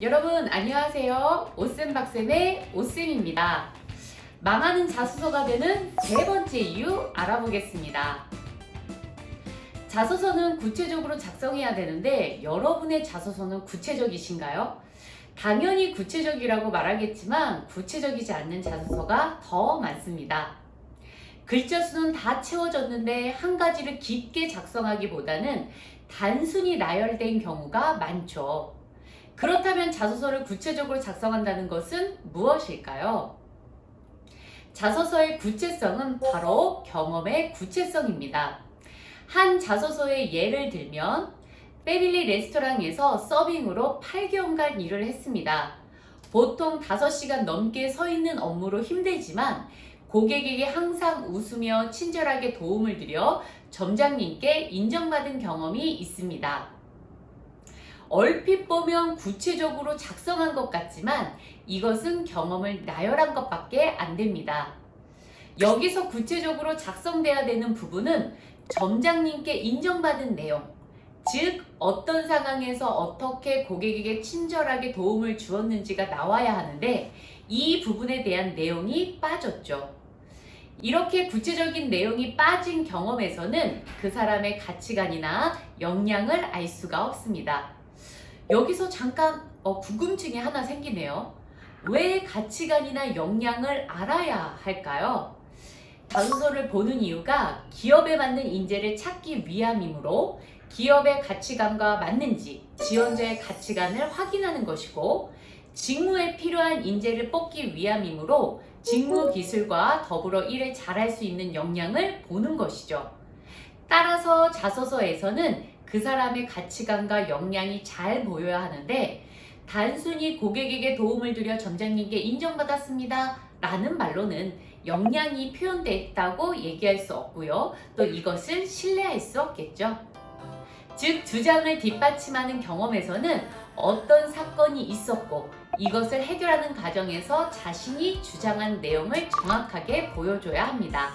여러분 안녕하세요. 오쌤 박쌤의 오쌤입니다. 망하는 자소서가 되는 세 번째 이유 알아보겠습니다. 자소서는 구체적으로 작성해야 되는데 여러분의 자소서는 구체적이신가요? 당연히 구체적이라고 말하겠지만 구체적이지 않는 자소서가 더 많습니다. 글자 수는 다 채워졌는데 한 가지를 깊게 작성하기보다는 단순히 나열된 경우가 많죠. 그렇다면 자소서를 구체적으로 작성한다는 것은 무엇일까요? 자소서의 구체성은 바로 경험의 구체성입니다. 한 자소서의 예를 들면 패밀리 레스토랑에서 서빙으로 8개월간 일을 했습니다. 보통 5시간 넘게 서 있는 업무로 힘들지만 고객에게 항상 웃으며 친절하게 도움을 드려 점장님께 인정받은 경험이 있습니다. 얼핏 보면 구체적으로 작성한 것 같지만 이것은 경험을 나열한 것밖에 안 됩니다. 여기서 구체적으로 작성돼야 되는 부분은 점장님께 인정받은 내용, 즉 어떤 상황에서 어떻게 고객에게 친절하게 도움을 주었는지가 나와야 하는데 이 부분에 대한 내용이 빠졌죠. 이렇게 구체적인 내용이 빠진 경험에서는 그 사람의 가치관이나 역량을 알 수가 없습니다. 여기서 잠깐 어, 궁금증이 하나 생기네요. 왜 가치관이나 역량을 알아야 할까요? 자소서를 보는 이유가 기업에 맞는 인재를 찾기 위함이므로 기업의 가치관과 맞는지 지원자의 가치관을 확인하는 것이고 직무에 필요한 인재를 뽑기 위함이므로 직무 기술과 더불어 일을 잘할 수 있는 역량을 보는 것이죠. 따라서 자소서에서는 그 사람의 가치관과 역량이 잘 보여야 하는데 단순히 고객에게 도움을 드려 점장님께 인정받았습니다. 라는 말로는 역량이 표현됐다고 얘기할 수 없고요. 또 이것을 신뢰할 수 없겠죠. 즉, 주장을 뒷받침하는 경험에서는 어떤 사건이 있었고 이것을 해결하는 과정에서 자신이 주장한 내용을 정확하게 보여줘야 합니다.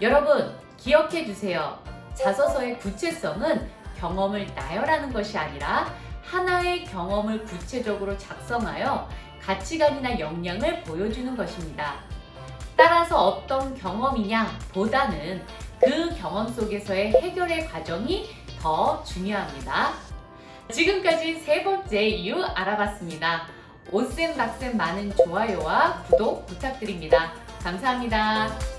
여러분, 기억해 주세요. 자소서의 구체성은 경험을 나열하는 것이 아니라 하나의 경험을 구체적으로 작성하여 가치관이나 역량을 보여주는 것입니다. 따라서 어떤 경험이냐 보다는 그 경험 속에서의 해결의 과정이 더 중요합니다. 지금까지 세 번째 이유 알아봤습니다. 오쌤 박쌤 많은 좋아요와 구독 부탁드립니다. 감사합니다.